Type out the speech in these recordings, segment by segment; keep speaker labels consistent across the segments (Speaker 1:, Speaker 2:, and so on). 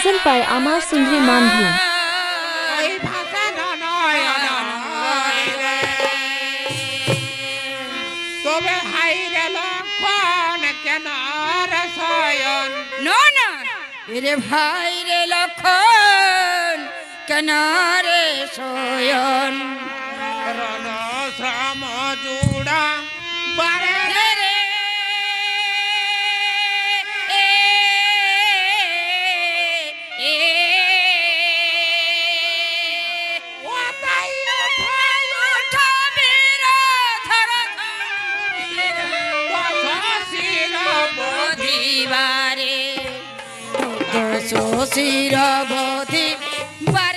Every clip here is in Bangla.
Speaker 1: প্রেজেন্ট
Speaker 2: পায় আমার সুন্দরী মানভি রে
Speaker 3: ভাই রে লক্ষণ কেন রে সয়ন
Speaker 2: শশীর বধি বা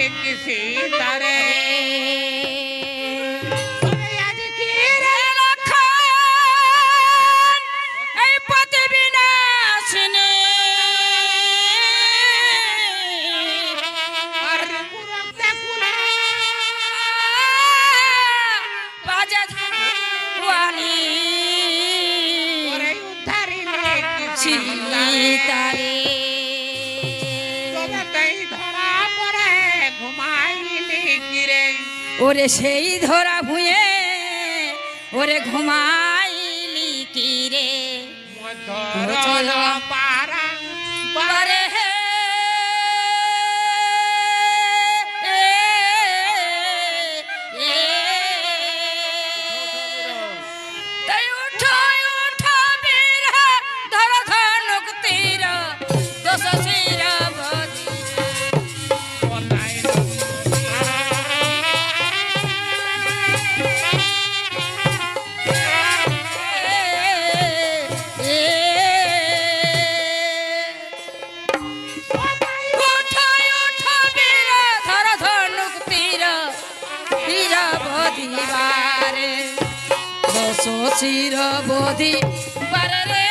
Speaker 3: किसी तरह
Speaker 2: ওরে
Speaker 3: সেই ধরা ভুঁয়ে ওরে ঘুমাইলি কিরে শশীর বধি
Speaker 2: পারে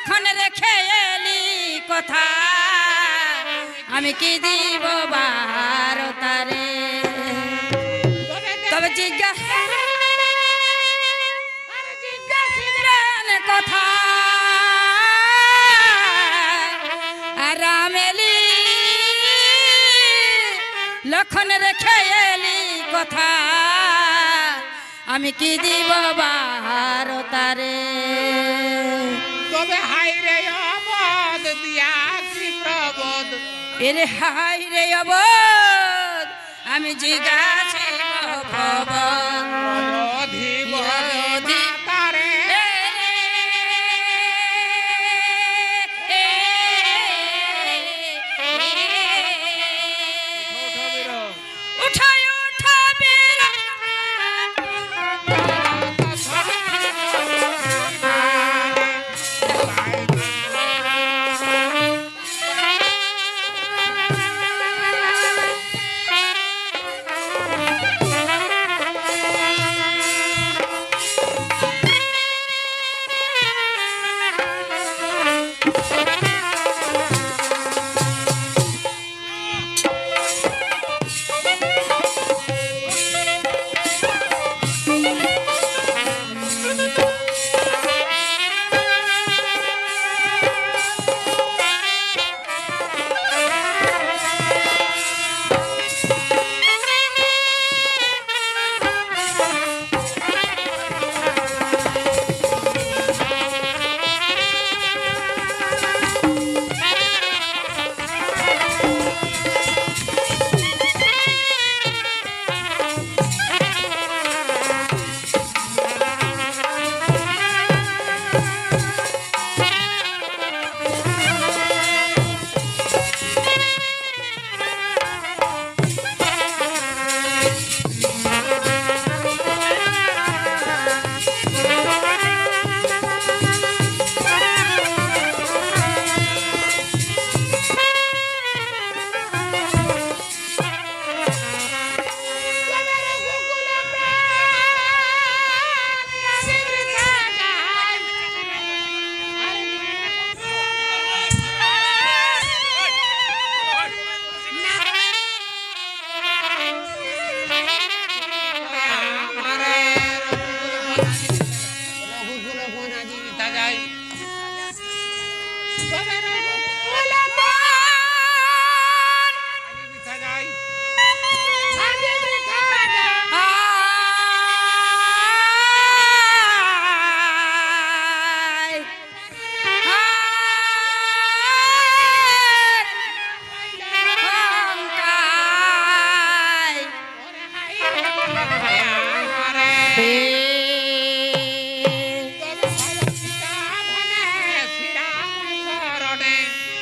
Speaker 3: লক্ষণ রেখে এলি কথা আমি কি দিব বারতারে তবে জিজ্ঞাসা কথা রামেলি লক্ষণ রেখে এলি কথা আমি কি দিব বারতারে
Speaker 2: হাই রে দিয়া কি প্রবোধ।
Speaker 3: এরে হাই রে অবদ আমি জিজ্ঞাসা ভবদ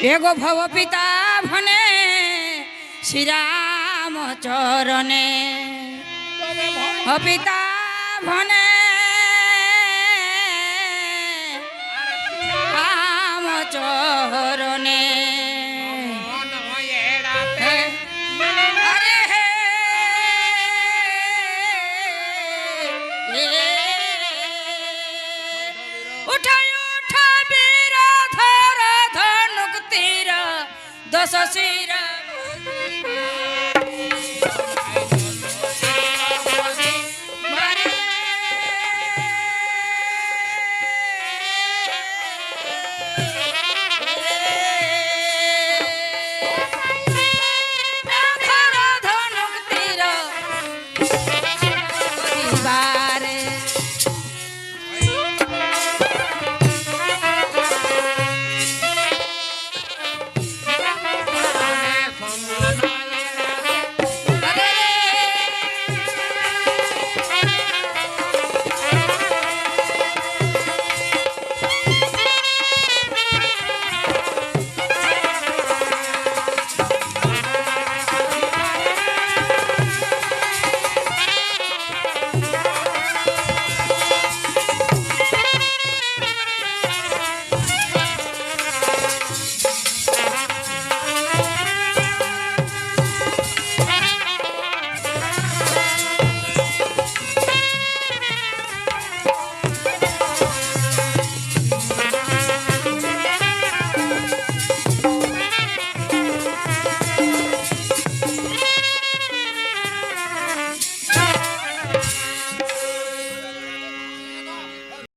Speaker 3: এগো ভব পিতা ভনে শ্রীরাম চরণে পিতা ভনে চরণে